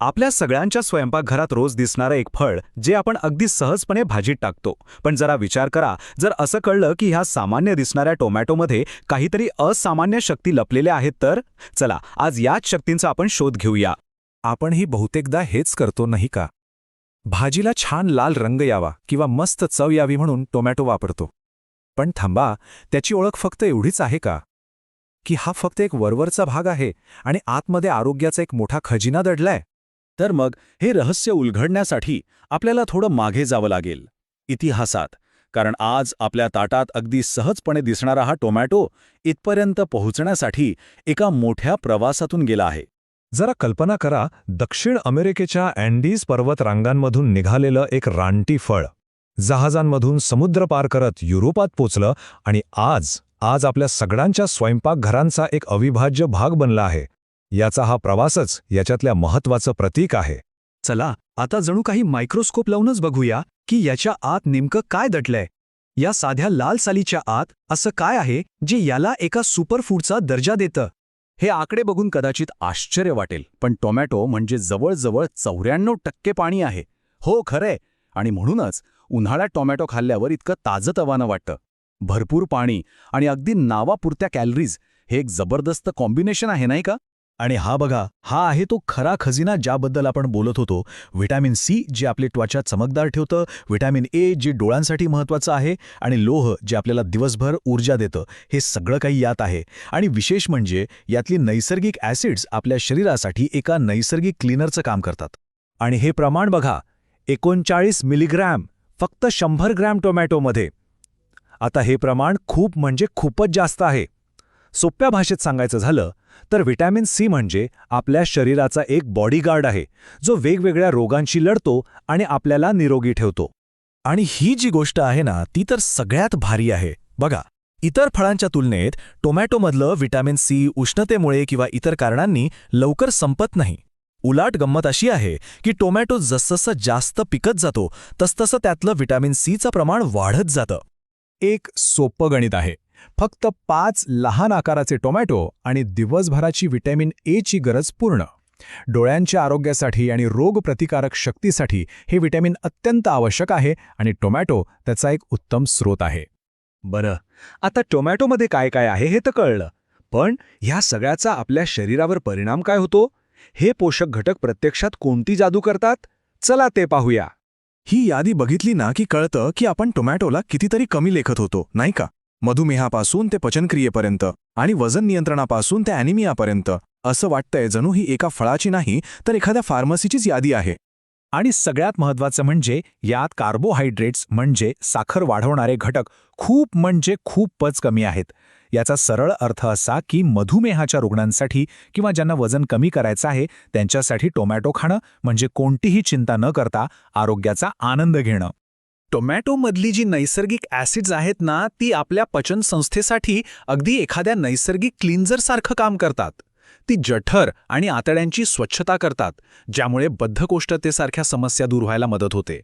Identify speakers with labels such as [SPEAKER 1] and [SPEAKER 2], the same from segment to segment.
[SPEAKER 1] आपल्या सगळ्यांच्या स्वयंपाकघरात रोज दिसणारं एक फळ जे आपण अगदी सहजपणे भाजीत टाकतो. पण जरा विचार करा जर असं कळलं की ह्या सामान्य दिसणाऱ्या टोमॅटोमध्ये काहीतरी असामान्य शक्ती लपलेल्या आहेत तर? चला आज याच शक्तींचा आपण शोध घेऊया.
[SPEAKER 2] आपणही बहुतेकदा हेच करतो नाही का? भाजीला छान लाल रंग यावा किंवा मस्त चव यावी म्हणून टोमॅटो वापरतो. पण थांबा त्याची ओळख फक्त एवढीच आहे का? की हा फक्त एक वरवरचा भाग आहे आणि आतमध्ये आरोग्याचा एक मोठा खजिना दडलाय?
[SPEAKER 1] तर मग हे रहस्य उलघडण्यासाठी आपल्याला थोडं मागे जावं लागेल. इतिहासात. कारण आज आपल्या ताटात अगदी सहजपणे दिसणारा हा टोमॅटो इथपर्यंत पोहोचण्यासाठी एका मोठ्या प्रवासातून गेला आहे.
[SPEAKER 2] जरा कल्पना करा दक्षिण अमेरिकेच्या अँडीज पर्वत रांगांमधून निघालेलं एक रानटी फळ. जहाजांमधून समुद्र पार करत युरोपात पोचलं आणि आज आज आपल्या सगळ्यांच्या स्वयंपाकघरांचा एक अविभाज्य भाग बनला आहे. याचा हा प्रवासच याच्यातल्या महत्वाचं प्रतीक आहे.
[SPEAKER 1] चला आता जणू काही मायक्रोस्कोप लावूनच बघूया की याच्या आत नेमकं काय दटलंय या साध्या लाल सालीच्या आत असं काय आहे जे याला एका सुपरफूडचा दर्जा देतं? हे आकडे बघून कदाचित आश्चर्य वाटेल पण टोमॅटो म्हणजे जवळजवळ चौऱ्याण्णव टक्के पाणी आहे. हो खरंय. आणि म्हणूनच उन्हाळ्यात टोमॅटो खाल्ल्यावर इतकं ताजतवानं वाटतं. भरपूर पाणी आणि अगदी नावापुरत्या कॅलरीज हे एक जबरदस्त कॉम्बिनेशन आहे नाही का? आणि हा बघा हा आहे तो खरा खजिना ज्याबद्दल आपण बोलत होतो. व्हिटॅमिन सी जे आपली त्वचा चमकदार ठेवतं व्हिटॅमिन ए जे डोळ्यांसाठी महत्त्वाचं आहे आणि लोह जे आपल्याला दिवसभर ऊर्जा देतं हे सगळं काही यात आहे. आणि विशेष म्हणजे यातली नैसर्गिक ॲसिड्स आपल्या शरीरासाठी एका नैसर्गिक क्लीनरचं काम करतात. आणि हे प्रमाण बघा एकोणचाळीस मिलीग्रॅम फक्त शंभर ग्रॅम टोमॅटोमध्ये. आता हे प्रमाण खूप म्हणजे खूपच जास्त आहे. सोप्या भाषेत सांगायचं झालं तर व्हिटॅमिन सी म्हणजे आपल्या शरीराचा एक बॉडीगार्ड आहे जो वेगवेगळ्या रोगांशी लढतो आणि आपल्याला निरोगी ठेवतो. आणि ही जी गोष्ट आहे ना ती तर सगळ्यात भारी आहे. बघा इतर फळांच्या तुलनेत टोमॅटोमधलं व्हिटॅमिन सी उष्णतेमुळे किंवा इतर कारणांनी लवकर संपत नाही. उलाट गंमत अशी आहे की टोमॅटो जसजसं जास्त पिकत जातो तसतसं त्यातलं व्हिटॅमिन सीचं प्रमाण वाढत जातं. एक सोपं गणित आहे. फक्त पाच लहान आकाराचे टोमॅटो आणि दिवसभराची व्हिटॅमिन एची गरज पूर्ण. डोळ्यांच्या आरोग्यासाठी आणि रोगप्रतिकारक शक्तीसाठी हे व्हिटॅमिन अत्यंत आवश्यक आहे आणि टोमॅटो त्याचा एक उत्तम स्रोत आहे. बरं आता टोमॅटोमध्ये काय काय आहे हे तर कळलं. पण ह्या सगळ्याचा आपल्या शरीरावर परिणाम काय होतो? हे पोषक घटक प्रत्यक्षात कोणती जादू करतात? चला ते पाहूया. ही यादी बघितली ना की कळतं की आपण टोमॅटोला कितीतरी कमी लेखत होतो नाही का? मधुमेहापासून ते पचनक्रियेपर्यंत आणि वजन नियंत्रणापासून ते ॲनिमियापर्यंत असं वाटतंय जणू ही एका फळाची नाही तर एखाद्या फार्मसीचीच यादी आहे. आणि सगळ्यात महत्त्वाचं म्हणजे यात कार्बोहायड्रेट्स म्हणजे साखर वाढवणारे घटक खूप म्हणजे खूपच कमी आहेत. याचा सरळ अर्थ असा की मधुमेहाच्या रुग्णांसाठी किंवा ज्यांना वजन कमी करायचं आहे त्यांच्यासाठी टोमॅटो खाणं म्हणजे कोणतीही चिंता न करता आरोग्याचा आनंद घेणं. टोमॅटोमधली जी नैसर्गिक ॲसिड्स आहेत ना ती आपल्या पचनसंस्थेसाठी अगदी एखाद्या नैसर्गिक क्लिन्झरसारखं काम करतात. ती जठर आणि आतड्यांची स्वच्छता करतात ज्यामुळे बद्धकोष्ठतेसारख्या समस्या दूर व्हायला मदत होते.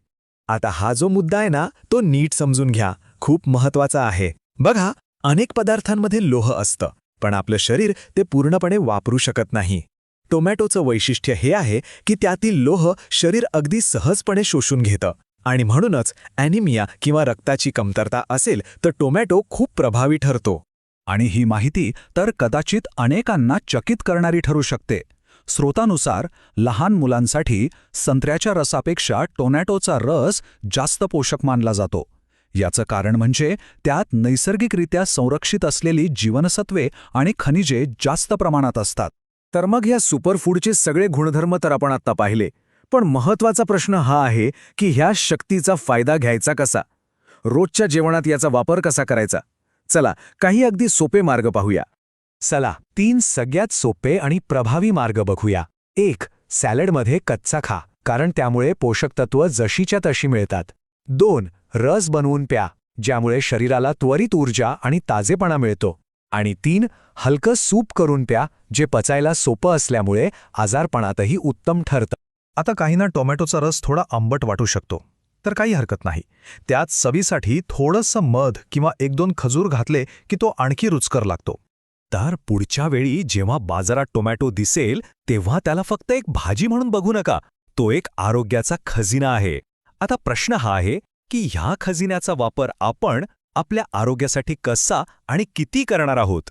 [SPEAKER 1] आता हा जो मुद्दा आहे ना तो नीट समजून घ्या. खूप महत्त्वाचा आहे. बघा अनेक पदार्थांमध्ये लोह असतं पण आपलं शरीर ते पूर्णपणे वापरू शकत नाही. टोमॅटोचं वैशिष्ट्य हे आहे की त्यातील लोह शरीर अगदी सहजपणे शोषून घेतं. आणि म्हणूनच ॲनिमिया किंवा रक्ताची कमतरता असेल तर टोमॅटो खूप प्रभावी ठरतो. आणि ही माहिती तर कदाचित अनेकांना चकित करणारी ठरू शकते. स्रोतानुसार लहान मुलांसाठी संत्र्याच्या रसापेक्षा टोमॅटोचा रस जास्त पोषक मानला जातो. याचं कारण म्हणजे त्यात नैसर्गिकरित्या संरक्षित असलेली जीवनसत्वे आणि खनिजे जास्त प्रमाणात असतात. तर मग या सुपरफूडचे सगळे गुणधर्म तर आपण आत्ता पाहिले. पण महत्त्वाचा प्रश्न हा आहे की ह्या शक्तीचा फायदा घ्यायचा कसा? रोजच्या जेवणात याचा वापर कसा करायचा? चला काही अगदी सोपे मार्ग पाहूया. चला तीन सगळ्यात सोपे आणि प्रभावी मार्ग बघूया. एक सॅलडमध्ये कच्चा खा कारण त्यामुळे पोषक तत्व जशीच्या तशी मिळतात. दोन रस बनवून प्या ज्यामुळे शरीराला त्वरित ऊर्जा आणि ताजेपणा मिळतो. आणि तीन हलकं सूप करून प्या जे पचायला सोपं असल्यामुळे आजारपणातही उत्तम ठरतं. आता काहींना टोमॅटोचा रस थोडा आंबट वाटू शकतो. तर काही हरकत नाही. त्यात चवीसाठी थोडंसं मध किंवा एक दोन खजूर घातले की तो आणखी रुचकर लागतो.
[SPEAKER 2] तर पुढच्या वेळी जेव्हा बाजारात टोमॅटो दिसेल तेव्हा त्याला फक्त एक भाजी म्हणून बघू नका. तो एक आरोग्याचा खजिना आहे. आता प्रश्न हा आहे की ह्या खजिन्याचा वापर आपण आपल्या आरोग्यासाठी कसा आणि किती करणार आहोत?